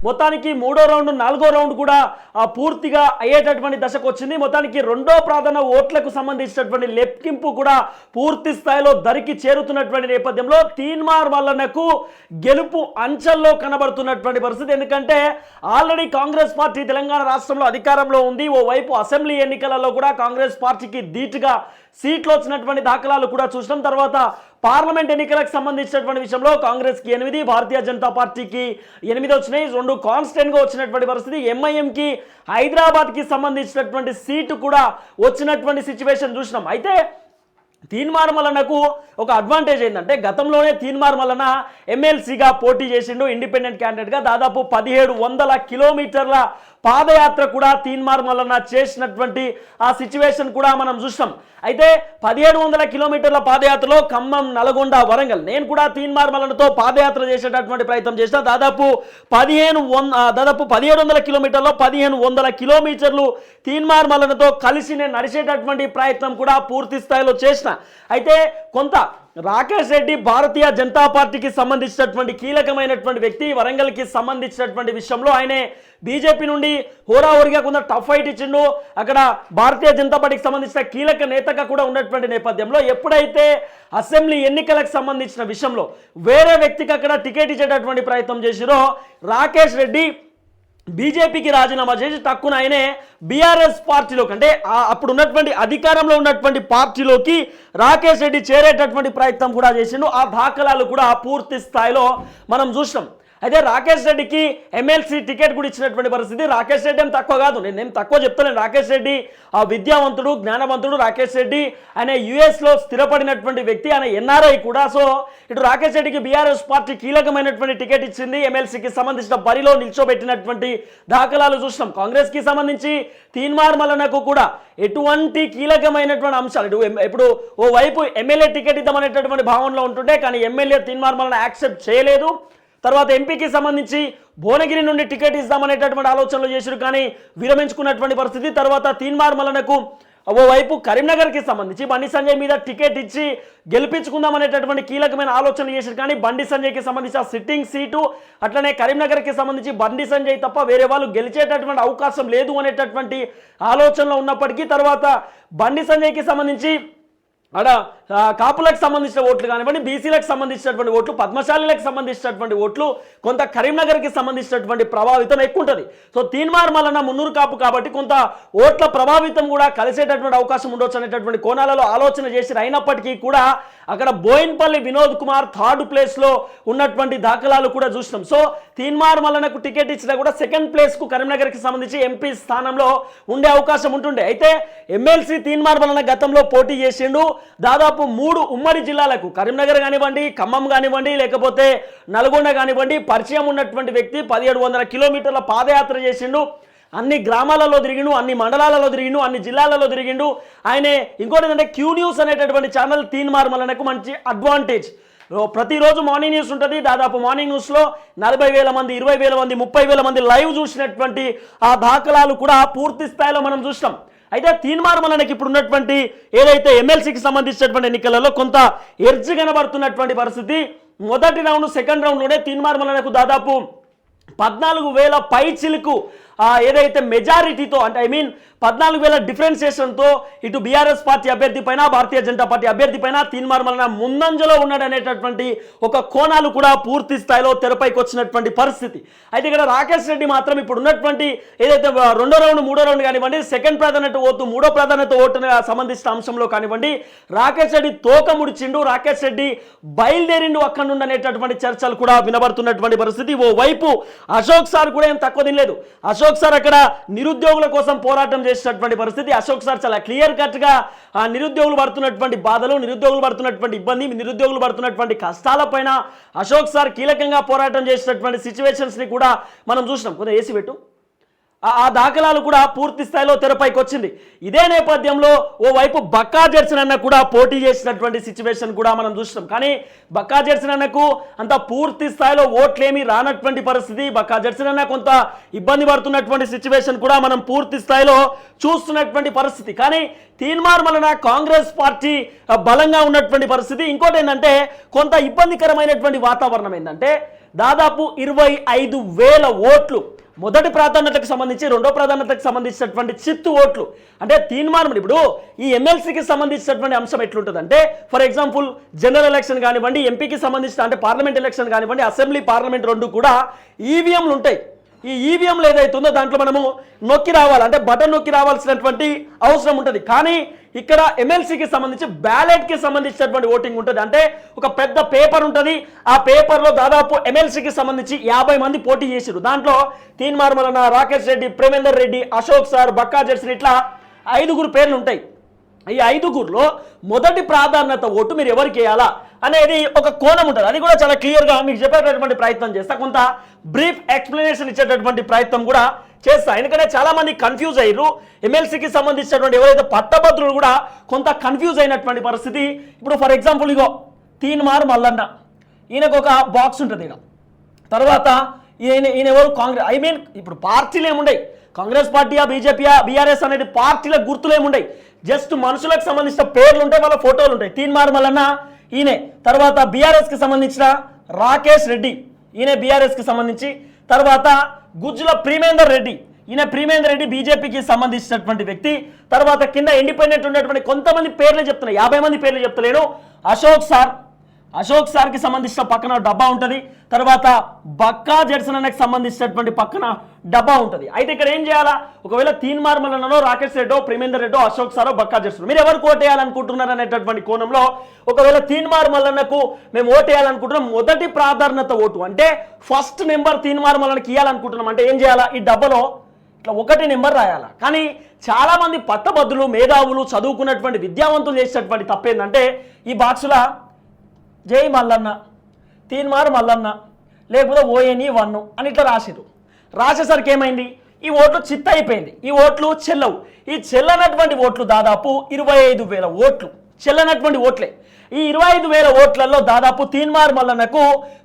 మొత్తానికి మూడో రౌండ్ నాలుగో రౌండ్ కూడా ఆ, పూర్తిగా అయ్యేటటువంటి దశకు వచ్చింది. మొత్తానికి రెండో ప్రాధాన్య ఓట్లకు సంబంధించినటువంటి లెక్కింపు కూడా పూర్తి స్థాయిలో దరికి చేరుతున్నటువంటి నేపథ్యంలో తీన్మార్ వల్లనకు గెలుపు అంచల్లో కనబడుతున్నటువంటి పరిస్థితి. ఎందుకంటే ఆల్రెడీ కాంగ్రెస్ పార్టీ తెలంగాణ రాష్ట్రంలో అధికారంలో ఉంది. ఓవైపు అసెంబ్లీ ఎన్నికలలో కూడా కాంగ్రెస్ పార్టీకి ధీటుగా సీట్లు వచ్చినటువంటి దాఖలాలు కూడా చూసినాం. తర్వాత పార్లమెంట్ ఎన్నికలకు సంబంధించినటువంటి విషయంలో కాంగ్రెస్కి ఎనిమిది భారతీయ జనతా పార్టీకి ఎనిమిది వచ్చినాయి. రెండు కాన్స్టెంట్గా వచ్చినటువంటి పరిస్థితి. ఎంఐఎంకి హైదరాబాద్కి సంబంధించినటువంటి సీటు కూడా వచ్చినటువంటి సిచ్యువేషన్ చూసినాం. అయితే తీన్మార్మలనకు ఒక అడ్వాంటేజ్ ఏంటంటే గతంలోనే తీన్మార్మలన ఎమ్మెల్సీగా పోటీ చేసిండు ఇండిపెండెంట్ క్యాండిడేట్గా దాదాపు పదిహేడు వందల కిలోమీటర్ల పాదయాత్ర కూడా తీన్మార్ మల్లన చేసినటువంటి ఆ సిచ్యువేషన్ కూడా మనం చూసినాం. అయితే పదిహేడు వందల కిలోమీటర్ల పాదయాత్రలో ఖమ్మం నల్గొండ వరంగల్. నేను కూడా తీన్మార్ మలనతో పాదయాత్ర చేసేటటువంటి ప్రయత్నం చేసిన. దాదాపు పదిహేను దాదాపు పదిహేడు వందల కిలోమీటర్లో పదిహేను వందల కిలోమీటర్లు తీన్మార్ మలనతో కలిసి నేను నడిచేటటువంటి ప్రయత్నం కూడా పూర్తి స్థాయిలో చేసిన. అయితే కొంత రాకేష్ రెడ్డి భారతీయ జనతా పార్టీకి సంబంధించినటువంటి కీలకమైనటువంటి వ్యక్తి వరంగల్కి సంబంధించినటువంటి విషయంలో ఆయనే బీజేపీ నుండి హోరాహోరిగా కొంత టఫ్ ఫైట్ ఇచ్చిండు. అక్కడ భారతీయ జనతా పార్టీకి సంబంధించిన కీలక నేతగా కూడా ఉన్నటువంటి నేపథ్యంలో ఎప్పుడైతే అసెంబ్లీ ఎన్నికలకు సంబంధించిన విషయంలో వేరే వ్యక్తికి అక్కడ టికెట్ ఇచ్చేటటువంటి ప్రయత్నం చేసిరో రాకేష్ రెడ్డి బీజేపీకి రాజీనామా చేసి తక్కువ ఆయనే బీఆర్ఎస్ పార్టీలోకి అంటే అప్పుడు ఉన్నటువంటి అధికారంలో ఉన్నటువంటి పార్టీలోకి రాకేష్ రెడ్డి చేరేటటువంటి ప్రయత్నం కూడా చేసిండు. ఆ దాఖలాలు కూడా పూర్తి స్థాయిలో మనం చూసినాం. అయితే రాకేష్ రెడ్డికి ఎమ్మెల్సీ టికెట్ కూడా ఇచ్చినటువంటి పరిస్థితి. రాకేష్ రెడ్డి ఏం తక్కువ కాదు. నేను తక్కువ చెప్తాను రాకేష్ రెడ్డి ఆ విద్యావంతుడు జ్ఞానవంతుడు రాకేష్ రెడ్డి ఆయన యుఎస్లో స్థిరపడినటువంటి వ్యక్తి ఆయన ఎన్ఆర్ఐ కూడా. సో ఇటు రాకేష్ రెడ్డికి బీఆర్ఎస్ పార్టీ కీలకమైనటువంటి టికెట్ ఇచ్చింది. ఎమ్మెల్సీకి సంబంధించిన బరిలో నిల్చోబెట్టినటువంటి దాఖలాలు చూసినాం. కాంగ్రెస్కి సంబంధించి తీన్మార్ మలనకు కూడా ఎటువంటి కీలకమైనటువంటి అంశాలు ఇటు ఇప్పుడు ఓ వైపు ఎమ్మెల్యే టికెట్ ఇద్దామనేటటువంటి భావనలో ఉంటుండే కానీ ఎమ్మెల్యే తీన్మార్ మలన యాక్సెప్ట్ చేయలేదు. తర్వాత ఎంపీకి సంబంధించి భువనగిరి నుండి టికెట్ ఇద్దామనేటటువంటి ఆలోచనలు చేశారు కానీ విరమించుకున్నటువంటి పరిస్థితి. తర్వాత తీన్మార్ మలనకు ఓవైపు కరీంనగర్కి సంబంధించి బండి సంజయ్ మీద టికెట్ ఇచ్చి గెలిపించుకుందాం అనేటటువంటి కీలకమైన ఆలోచనలు చేశారు కానీ బండి సంజయ్కి సంబంధించి ఆ సిట్టింగ్ సీటు అట్లనే కరీంనగర్కి సంబంధించి బండి సంజయ్ తప్ప వేరే వాళ్ళు గెలిచేటటువంటి అవకాశం లేదు అనేటటువంటి ఆలోచనలో ఉన్నప్పటికీ తర్వాత బండి సంజయ్కి సంబంధించి అక్కడ కాపులకు సంబంధించిన ఓట్లు కానివ్వండి బీసీలకు సంబంధించినటువంటి ఓట్లు పద్మశాలిలకు సంబంధించినటువంటి ఓట్లు కొంత కరీంనగర్కి సంబంధించినటువంటి ప్రభావితం ఎక్కువ ఉంటుంది సో తీన్మార్ మలన మున్నూరు కాపు కాబట్టి కొంత ఓట్ల ప్రభావితం కూడా కలిసేటటువంటి అవకాశం ఉండొచ్చు అనేటటువంటి కోణాలలో ఆలోచన చేసి అయినప్పటికీ కూడా అక్కడ బోయిన్పల్లి వినోద్ కుమార్ థర్డ్ ప్లేస్లో ఉన్నటువంటి దాఖలాలు కూడా చూసినాం. సో తీన్మార్ మలనకు టికెట్ ఇచ్చినా కూడా సెకండ్ ప్లేస్కు కరీంనగర్కి సంబంధించి ఎంపీ స్థానంలో ఉండే అవకాశం ఉంటుండే. అయితే ఎమ్మెల్సీ తీన్మార్ మలన గతంలో పోటీ చేసిండు. దాదాపు మూడు ఉమ్మడి జిల్లాలకు కరీంనగర్ కానివ్వండి ఖమ్మం కానివ్వండి లేకపోతే నల్గొండ కానివ్వండి పరిచయం ఉన్నటువంటి వ్యక్తి పదిహేడు వందల కిలోమీటర్ల పాదయాత్ర చేసిండు. అన్ని గ్రామాలలో తిరిగిండు అన్ని మండలాలలో తిరిగిండు అన్ని జిల్లాలలో తిరిగిండు. ఆయనే ఇంకోటి ఏంటంటే క్యూ న్యూస్ అనేటటువంటి ఛానల్ తీన్ మార్మలనకు మంచి అడ్వాంటేజ్ ప్రతిరోజు మార్నింగ్ న్యూస్ ఉంటుంది. దాదాపు మార్నింగ్ న్యూస్లో నలభై వేల మంది ఇరవై వేల మంది ముప్పై వేల మంది లైవ్ చూసినటువంటి ఆ దాఖలాలు కూడా పూర్తి స్థాయిలో మనం చూసినాం. అయితే తీన్మార్ మనకి ఇప్పుడు ఉన్నటువంటి ఏదైతే ఎమ్మెల్సీకి సంబంధించినటువంటి ఎన్నికలలో కొంత ఎర్జి కనబడుతున్నటువంటి పరిస్థితి. మొదటి రౌండ్ సెకండ్ రౌండ్లోనే తీన్మార్ మనకు దాదాపు పద్నాలుగు వేల పై చిలుకు ఏదైతే మెజారిటీతో అంటే ఐ మీన్ పద్నాలుగు వేల డిఫరెన్సియేషన్తో ఇటు బీఆర్ఎస్ పార్టీ అభ్యర్థి పైన భారతీయ జనతా పార్టీ అభ్యర్థి పైన తీన్మార్ మల్లన ముందంజలో ఉన్నాడనేటటువంటి ఒక కోణాలు కూడా పూర్తి స్థాయిలో తెరపైకి వచ్చినటువంటి పరిస్థితి. అయితే ఇక్కడ రాకేష్ రెడ్డి మాత్రం ఇప్పుడు ఉన్నటువంటి ఏదైతే రెండో రౌండ్ మూడో రౌండ్ కానివ్వండి సెకండ్ ప్రాధాన్యత ఓటు మూడో ప్రాధాన్యత ఓటు సంబంధించిన అంశంలో కానివ్వండి రాకేష్ రెడ్డి తోక ముడిచిండు రాకేష్ రెడ్డి బయలుదేరిండు అక్కడ నుండి అనేటటువంటి చర్చలు కూడా వినబడుతున్నటువంటి పరిస్థితి. ఓ వైపు అశోక్ సార్ కూడా ఏం తక్కువ తినలేదు. అశోక్ సార్ అక్కడ నిరుద్యోగుల కోసం పోరాటం చేసినటువంటి పరిస్థితి. అశోక్ సార్ చాలా క్లియర్ కట్గా ఆ నిరుద్యోగులు పడుతున్నటువంటి బాధలు నిరుద్యోగులు పడుతున్నటువంటి ఇబ్బంది నిరుద్యోగులు పడుతున్నటువంటి కష్టాలపైన అశోక్ సార్ కీలకంగా పోరాటం చేసినటువంటి సిచ్యువేషన్స్ని కూడా మనం చూసినాం. కొంత ఏసీ పెట్టు. ఆ- దాఖలాలు కూడా పూర్తి స్థాయిలో తెరపైకి వచ్చింది. ఇదే నేపథ్యంలో ఓ వైపు బక్కా జెర్సన్ అన్న కూడా పోటీ చేసినటువంటి సిచ్యువేషన్ కూడా మనం చూసినాం కానీ బక్కా జెర్సన్ అన్నకు అంత పూర్తి స్థాయిలో ఓట్లేమీ రానటువంటి పరిస్థితి. బక్కా జెర్సన్ అన్న కొంత ఇబ్బంది పడుతున్నటువంటి సిచ్యువేషన్ కూడా మనం పూర్తి స్థాయిలో చూస్తున్నటువంటి పరిస్థితి. కానీ తీన్మార్ వలన కాంగ్రెస్ పార్టీ బలంగా ఉన్నటువంటి పరిస్థితి. ఇంకోటి ఏంటంటే కొంత ఇబ్బందికరమైనటువంటి వాతావరణం ఏంటంటే దాదాపు ఇరవై ఐదు వేల ఓట్లు. మొదటి ప్రాధాన్యతకు సంబంధించి రెండో ప్రాధాన్యతకు సంబంధించినటువంటి చిత్తు ఓట్లు. అంటే తీర్మానం ఇప్పుడు ఈ ఎమ్మెల్సీకి సంబంధించినటువంటి అంశం ఎట్లుంటుంది అంటే ఫర్ ఎగ్జాంపుల్ జనరల్ ఎలక్షన్ కానివ్వండి ఎంపీకి సంబంధించిన అంటే పార్లమెంట్ ఎలక్షన్ కానివ్వండి అసెంబ్లీ పార్లమెంట్ రెండు కూడా ఈవీఎంలు ఉంటాయి. ఈ ఈవీఎంలు ఏదైతుందో దాంట్లో మనము నొక్కి రావాలి అంటే బటన్ నొక్కి రావాల్సినటువంటి అవసరం ఉంటుంది. కానీ ఇక్కడ ఎమ్మెల్సీకి సంబంధించి బ్యాలెట్కి సంబంధించినటువంటి ఓటింగ్ ఉంటుంది. అంటే ఒక పెద్ద పేపర్ ఉంటుంది. ఆ పేపర్లో దాదాపు ఎమ్మెల్సీకి సంబంధించి యాభై మంది పోటీ చేసారు దాంట్లో తీన్మార్మలన రాకేష్ రెడ్డి ప్రేమేందర్ రెడ్డి అశోక్ సార్ బక్కా జెర్సన్ ఇట్లా ఐదుగురు పేర్లు ఉంటాయి. ఈ ఐదుగురులో మొదటి ప్రాధాన్యత ఓటు మీరు ఎవరికి వేయాలా అనేది ఒక కోణం ఉంటుంది. అది కూడా చాలా క్లియర్గా మీకు చెప్పేటటువంటి ప్రయత్నం చేస్తా. కొంత బ్రీఫ్ ఎక్స్ప్లెనేషన్ ఇచ్చేటటువంటి ప్రయత్నం కూడా చేస్తా. ఎందుకంటే చాలా మంది కన్ఫ్యూజ్ అయ్యారు ఎమ్మెల్సీకి సంబంధించినటువంటి ఎవరైతే పట్టభద్రులు కూడా కొంత కన్ఫ్యూజ్ అయినటువంటి పరిస్థితి. ఇప్పుడు ఫర్ ఎగ్జాంపుల్ ఇగో తీన్మార్ మల్లన్న. ఈయనకు ఒక బాక్స్ ఉంటుంది ఇక తర్వాత ఈయన ఈయన ఎవరు? కాంగ్రెస్ ఐ మీన్ ఇప్పుడు పార్టీలు ఏముండయి కాంగ్రెస్ పార్టీయా బీజేపీయా బీఆర్ఎస్ అనేది పార్టీల గుర్తులు ఏముండయి జస్ట్ మనుషులకు సంబంధించిన పేర్లు ఉంటాయి వాళ్ళ ఫోటోలు ఉంటాయి. తీన్మార్ మల్లన్న ఈయనే. తర్వాత బీఆర్ఎస్కి సంబంధించిన రాకేష్ రెడ్డి ఈయన బీఆర్ఎస్కి సంబంధించి. తర్వాత గుజ్జుల ప్రీమేందర్ రెడ్డి ఈయన ప్రీమేందర్ రెడ్డి బీజేపీకి సంబంధించినటువంటి వ్యక్తి. తర్వాత కింద ఇండిపెండెంట్ ఉన్నటువంటి కొంతమంది పేర్లు చెప్తున్నాయి యాభై మంది పేర్లు చెప్తలేను. అశోక్ సార్ అశోక్ సార్కి సంబంధించిన పక్కన డబ్బా ఉంటుంది. తర్వాత బక్కా జెర్సన్ అనేకి సంబంధించినటువంటి పక్కన డబ్బా ఉంటుంది. అయితే ఇక్కడ ఏం చేయాలా? ఒకవేళ తీన్ మార్మలనో రాకేష్ రెడ్డో ప్రేమేందర్ రెడ్డో అశోక్ సారో బక్కా జెర్సన్ మీరు ఎవరు ఓటేయాలనుకుంటున్నారు అనేటటువంటి కోణంలో ఒకవేళ తీన్ మార్మలన్నకు మేము ఓటేయాలనుకుంటున్నాం మొదటి ప్రాధాన్యత ఓటు. అంటే ఫస్ట్ నెంబర్ తీన్ మార్మలనకి ఇవ్వాలనుకుంటున్నాం అంటే ఏం చేయాలా? ఈ డబ్బాలో ఇట్లా ఒకటి నెంబర్ రాయాలా? కానీ చాలా మంది పట్టభద్రులు మేధావులు చదువుకున్నటువంటి విద్యావంతులు చేసేటటువంటి తప్పేందంటే ఈ బాక్సుల జై మల్లన్న తీన్మార్ మల్లన్న లేకపోతే ఓఎని వన్ అని ఇట్లా రాసిరు రాసేసరికి ఏమైంది? ఈ ఓట్లు చిత్త అయిపోయింది. ఈ ఓట్లు చెల్లవు. ఈ చెల్లనటువంటి ఓట్లు దాదాపు ఇరవై ఐదు వేల ఓట్లు. చెల్లనటువంటి ఓట్లే. ఈ ఇరవై ఐదు వేల ఓట్లలో దాదాపు తీన్మార్ మల్లన్నకు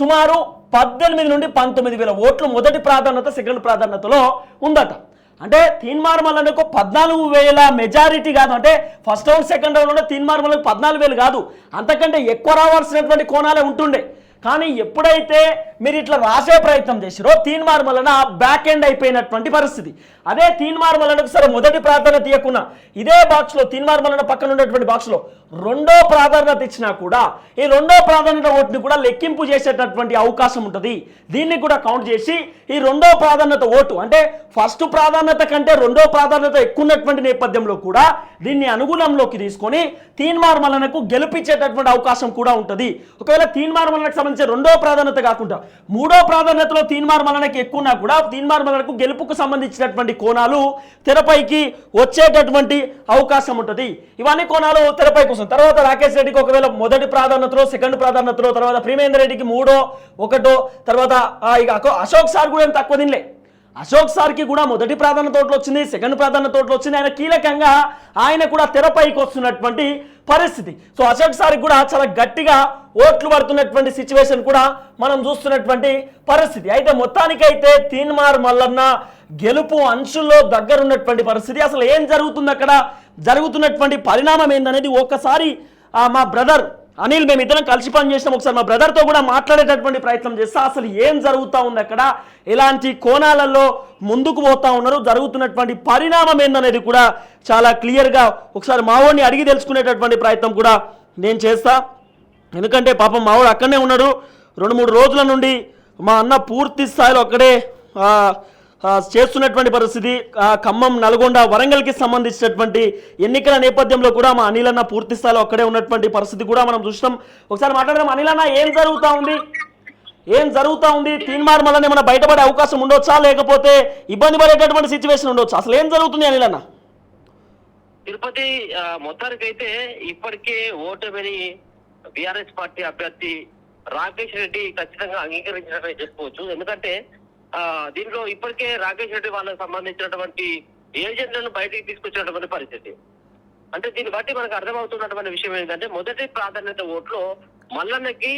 సుమారు పద్దెనిమిది నుండి పంతొమ్మిది వేల ఓట్లు మొదటి ప్రాధాన్యత సెకండ్ ప్రాధాన్యతలో ఉందట. అంటే తీన్మార్మలకు పద్నాలుగు వేల మెజారిటీ కాదు. అంటే ఫస్ట్ రౌండ్ సెకండ్ రౌండ్లో తీన్మార్మలకు పద్నాలుగు వేలు కాదు. అంతకంటే ఎక్కువ రావాల్సినటువంటి కోణాలే ఉంటుండే. కానీ ఎప్పుడైతే మీరు ఇట్లా రాసే ప్రయత్నం చేసిరో తీన్మార్ వలన బ్యాక్ ఎండ్ అయిపోయినటువంటి పరిస్థితి. అదే తీన్మార్ వలనకు సరే మొదటి ప్రాధాన్యత ఇవ్వకుండా ఇదే బాక్స్లో తీన్మార్ వలన పక్కన ఉన్నటువంటి బాక్స్లో రెండో ప్రాధాన్యత ఇచ్చినా కూడా ఈ రెండో ప్రాధాన్యత ఓటుని కూడా లెక్కింపు చేసేటటువంటి అవకాశం ఉంటుంది. దీన్ని కూడా కౌంట్ చేసి ఈ రెండో ప్రాధాన్యత ఓటు అంటే ఫస్ట్ ప్రాధాన్యత కంటే రెండో ప్రాధాన్యత ఎక్కువ ఉన్నటువంటి నేపథ్యంలో కూడా దీన్ని అనుగుణంలోకి తీసుకొని తీన్మార్ మలనకు గెలిపించేటటువంటి అవకాశం కూడా ఉంటుంది. ఒకవేళ తీన్మార్మలనకు సంబంధించి రెండో ప్రాధాన్యత కాకుండా మూడో ప్రాధాన్యతలో తీన్మార్ మలనకి ఎక్కువ ఉన్నా కూడా తీన్మార్ మలనకు గెలుపుకు సంబంధించినటువంటి కోణాలు తెరపైకి వచ్చేటటువంటి అవకాశం ఉంటుంది. ఇవన్నీ కోణాలు తెరపైకి వస్తుంది. తర్వాత రాకేష్ రెడ్డికి ఒకవేళ మొదటి ప్రాధాన్యతలో సెకండ్ ప్రాధాన్యతలో తర్వాత ప్రేమేంద్ర రెడ్డికి మూడో ఒకటో తర్వాత ఇక అశోక్ సార్ కూడా ఏం తక్కువ తినలే. అశోక్ సార్కి కూడా మొదటి ప్రాధాన్యత తోటలో వచ్చింది సెకండ్ ప్రాధాన్యత తోటలో వచ్చింది. ఆయన కీలకంగా ఆయన కూడా తెరపైకి వస్తున్నటువంటి పరిస్థితి. సో అశోక్ సార్కి కూడా చాలా గట్టిగా ఓట్లు పడుతున్నటువంటి సిచ్యువేషన్ కూడా మనం చూస్తున్నటువంటి పరిస్థితి. అయితే మొత్తానికైతే తీన్మార్ మల్లన్న గెలుపు అంచుల్లో దగ్గరున్నటువంటి పరిస్థితి. అసలు ఏం జరుగుతుంది అక్కడ? జరుగుతున్నటువంటి పరిణామం ఏందనేది ఒక్కసారి మా బ్రదర్ అనిల్ మేము ఇద్దరం కలిసి పని చేసినాం. ఒకసారి మా బ్రదర్తో కూడా మాట్లాడేటటువంటి ప్రయత్నం చేస్తా. అసలు ఏం జరుగుతూ ఉంది అక్కడ? ఎలాంటి కోణాలలో ముందుకు పోతా ఉన్నారు? జరుగుతున్నటువంటి పరిణామం ఏందనేది కూడా చాలా క్లియర్గా ఒకసారి మావోడిని అడిగి తెలుసుకునేటటువంటి ప్రయత్నం కూడా నేను చేస్తా. ఎందుకంటే పాపం మావాడు అక్కడనే ఉన్నాడు. రెండు మూడు రోజుల నుండి మా అన్న పూర్తి స్థాయిలో అక్కడే చేస్తున్నటువంటి పరిస్థితి. ఖమ్మం నల్గొండ వరంగల్కి సంబంధించినటువంటి ఎన్నికల నేపథ్యంలో కూడా మా అనిల్ అన్న పూర్తి స్థాయిలో అక్కడే ఉన్నటువంటి పరిస్థితి కూడా మనం చూసినాం. ఒకసారి మాట్లాడదాం అనిల్ అన్న ఏం జరుగుతూ ఉంది? ఏం జరుగుతూ ఉంది? తీన్మార్ మళ్ళీ ఏమైనా బయటపడే అవకాశం ఉండొచ్చా? లేకపోతే ఇబ్బంది పడేటటువంటి సిచ్యువేషన్ ఉండొచ్చా? అసలు ఏం జరుగుతుంది అనిల్ అన్న తిరుపతి మొత్తానికైతే ఇప్పటికే ఓటమిని బీఆర్ఎస్ పార్టీ అభ్యర్థి రాకేష్ రెడ్డి ఖచ్చితంగా అంగీకరించినట్టు చెప్పుకోవచ్చు ఎందుకంటే దీనిలో దీంట్లో ఇప్పటికే రాకేష్ రెడ్డి వాళ్ళకి సంబంధించినటువంటి ఏజెంట్లను బయటికి తీసుకొచ్చినటువంటి పరిస్థితి. అంటే దీన్ని బట్టి మనకు అర్థమవుతున్నటువంటి విషయం ఏంటంటే మొదటి ప్రాధాన్యత ఓట్లో మల్లన్నకి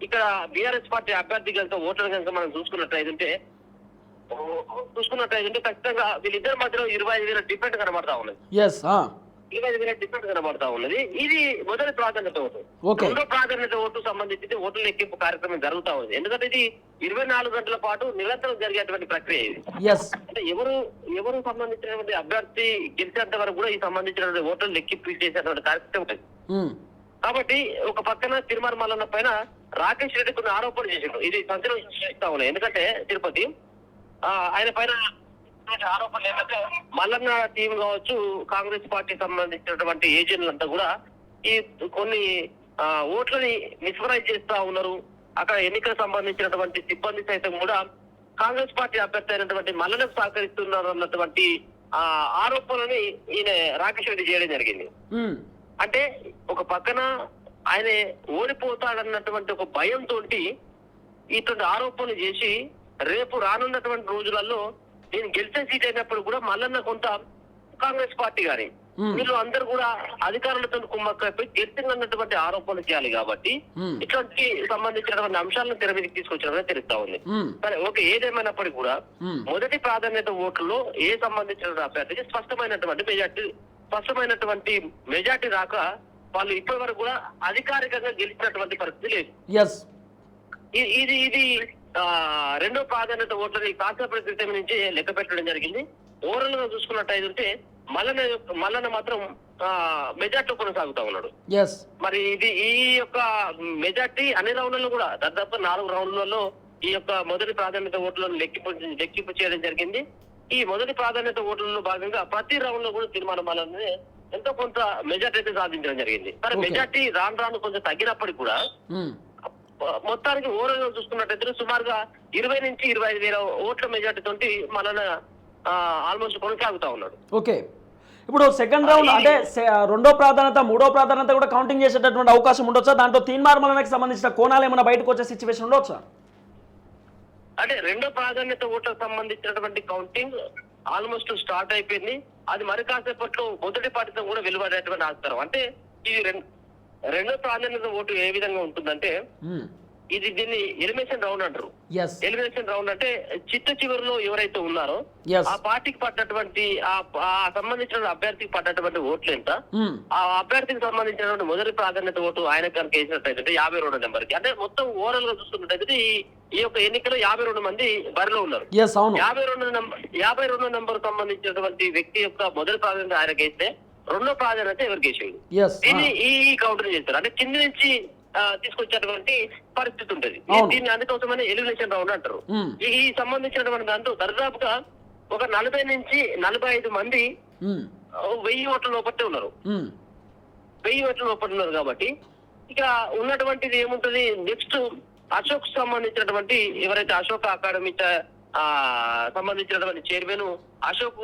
ఇక్కడ బీఆర్ఎస్ పార్టీ అభ్యర్థి కనుక ఓట్లను కనుక మనం చూసుకున్నట్లయితే చూసుకున్నట్లయితే ఖచ్చితంగా వీళ్ళిద్దరి మధ్యలో ఇరవై ఐదు వేల డిఫరెంట్ కనబడతా ఉన్నది. ఐదు వేల డిఫరెంట్ కనబడతా ఉన్నది. ఇది మొదటి ప్రాధాన్యత ఓటు. రెండో ప్రాధాన్యత ఓటు సంబంధించి ఓటు లెక్కింపు కార్యక్రమం జరుగుతా ఉంది. ఎందుకంటే ఇది ఇరవై నాలుగు గంటల పాటు నిరంతరం జరిగేటువంటి ప్రక్రియ ఇది. అంటే ఎవరు ఎవరు సంబంధించినటువంటి అభ్యర్థి గెలిచేంత వరకు కూడా ఈ సంబంధించినటువంటి ఓట్లను లెక్కింపు చేసేటువంటి కార్యక్రమం ఉంటుంది కాబట్టి ఒక పక్కన తిరుమల మల్లన్న పైన రాకేష్ రెడ్డి కొన్ని ఆరోపణలు చేసిండు. ఇది సంచలనం ఉన్నాయి. ఎందుకంటే తిరుపతి ఆయన పైన ఆరోపణలు ఏంటంటే మల్లన్న టీం కావచ్చు కాంగ్రెస్ పార్టీ సంబంధించినటువంటి ఏజెంట్లంతా కూడా ఈ కొన్ని ఓట్లని మిస్మరైజ్ చేస్తా ఉన్నారు. అక్కడ ఎన్నికలకు సంబంధించినటువంటి సిబ్బంది సైతం కూడా కాంగ్రెస్ పార్టీ అభ్యర్థి అయినటువంటి మల్లనకు సహకరిస్తున్నారు అన్నటువంటి ఆ ఆరోపణలని ఈయన రాకేష్ రెడ్డి చేయడం జరిగింది. అంటే ఒక పక్కన ఆయన ఓడిపోతాడన్నటువంటి ఒక భయంతో ఇటువంటి ఆరోపణలు చేసి రేపు రానున్నటువంటి రోజులలో నేను గెలిచే సీట్ అయినప్పుడు కూడా మల్లన్న కొంత కాంగ్రెస్ పార్టీ గాని. Hmm. వీళ్ళు అందరూ కూడా అధికారులతో కుమ్మక్కైపోయి గెలిచిందన్నటువంటి ఆరోపణలు చేయాలి కాబట్టి. ఇట్లాంటి సంబంధించినటువంటి అంశాలను తెర మీదకి తీసుకొచ్చడం తెలుస్తా ఉంది. సరే ఓకే ఏదేమైనప్పటికీ కూడా మొదటి ప్రాధాన్యత ఓట్లలో ఏ సంబంధించిన అభ్యర్థికి స్పష్టమైనటువంటి మెజార్టీ స్పష్టమైనటువంటి మెజార్టీ రాక వాళ్ళు ఇప్పటి వరకు కూడా అధికారికంగా గెలిచినటువంటి పరిస్థితి లేదు. ఇది ఇది రెండో ప్రాధాన్యత ఓట్లని కాసేపటి క్రితం నుంచి లెక్క పెట్టడం జరిగింది. ఓవరాల్గా చూసుకున్నట్టయితే మల్లన మల్లన మాత్రం మెజార్టీ కొనసాగుతా ఉన్నాడు. మరి ఇది ఈ యొక్క మెజార్టీ అన్ని రౌండ్లలో కూడా దాదాపు నాలుగు రౌండ్లలో ఈ యొక్క మొదటి ప్రాధాన్యత ఓట్లను లెక్కింపు లెక్కింపు చేయడం జరిగింది. ఈ మొదటి ప్రాధాన్యత ఓట్లలో భాగంగా ప్రతి రౌండ్లో కూడా తీర్మానం వల్లనే ఎంతో కొంత మెజార్టీ అయితే సాధించడం జరిగింది. మరి. మెజార్టీ రాను రాను కొంచెం తగ్గినప్పటికీ కూడా ఆ, మొత్తానికి ఓవరాల్గా చూసుకున్నట్టయితే సుమారుగా ఇరవై నుంచి ఇరవై ఐదు వేల ఓట్ల మెజార్టీ తోటి మన ఆల్మోస్ట్ కొనసాగుతా ఉన్నాడు. ఓకే. ఇప్పుడు సెకండ్ రౌండ్ అంటే రెండో ప్రాధాన్యత మూడో ప్రాధాన్యత కూడా కౌంటింగ్ చేసేటటువంటి అవకాశం ఉండొచ్చా? దాంట్లో తీన్మార్మలకి సంబంధించిన కోణాలు ఏమైనా బయటకు వచ్చే సిచ్యువేషన్ ఉండొచ్చా? అంటే రెండో ప్రాధాన్యత ఓట్లకు సంబంధించినటువంటి కౌంటింగ్ ఆల్మోస్ట్ స్టార్ట్ అయిపోయింది. అది మరి కాసేపట్లో మొదటి పార్టీతో కూడా వెలువడేటువంటి ఆస్కారం. అంటే ఇది రెండో ప్రాధాన్యత ఓటు ఏ విధంగా ఉంటుందంటే ఇది దీన్ని ఎలిమినేషన్ రౌండ్ అంటారు. ఎలిమినేషన్ రౌండ్ అంటే చిట్ట చివరిలో ఎవరైతే ఉన్నారో ఆ పార్టీకి పడ్డటువంటి ఆ సంబంధించిన అభ్యర్థికి పడ్డటువంటి ఓట్లు ఎంత? ఆ అభ్యర్థికి సంబంధించినటువంటి మొదటి ప్రాధాన్యత ఓటు ఆయన కనుక వేసినట్టయితే యాభై రెండు నెంబర్కి. అంటే మొత్తం ఓవరాల్గా చూసుకున్నట్టయితే ఈ- ఈ యొక్క ఎన్నికలో యాభై రెండు మంది బరిలో ఉన్నారు. యాభై రెండు నెంబర్ యాభై రెండు నెంబర్ సంబంధించినటువంటి వ్యక్తి యొక్క మొదటి ప్రాధాన్యత ఆయనకి వేస్తే రెండో ప్రాధాన్యత ఎవరికి వేసేది దీన్ని ఈ కౌంటర్ చేస్తారు. అంటే కింది నుంచి తీసుకొచ్చేటువంటి పరిస్థితి ఉంటుంది. దీన్ని అందుకోసమని ఎలిమినేషన్ రౌండ్ అంటారు. ఈ ఈ సంబంధించినటువంటి దాంట్లో దర్దాపుగా ఒక నలభై నుంచి నలభై ఐదు మంది ఆ, వెయ్యి ఓట్ల లోపట్టే ఉన్నారు. వెయ్యి ఓట్ల లోపల ఉన్నారు కాబట్టి ఇక ఉన్నటువంటిది ఏముంటది? నెక్స్ట్ అశోక్ సంబంధించినటువంటి ఎవరైతే అశోక్ అకాడమీ సంబంధించినటువంటి చైర్మన్ అశోక్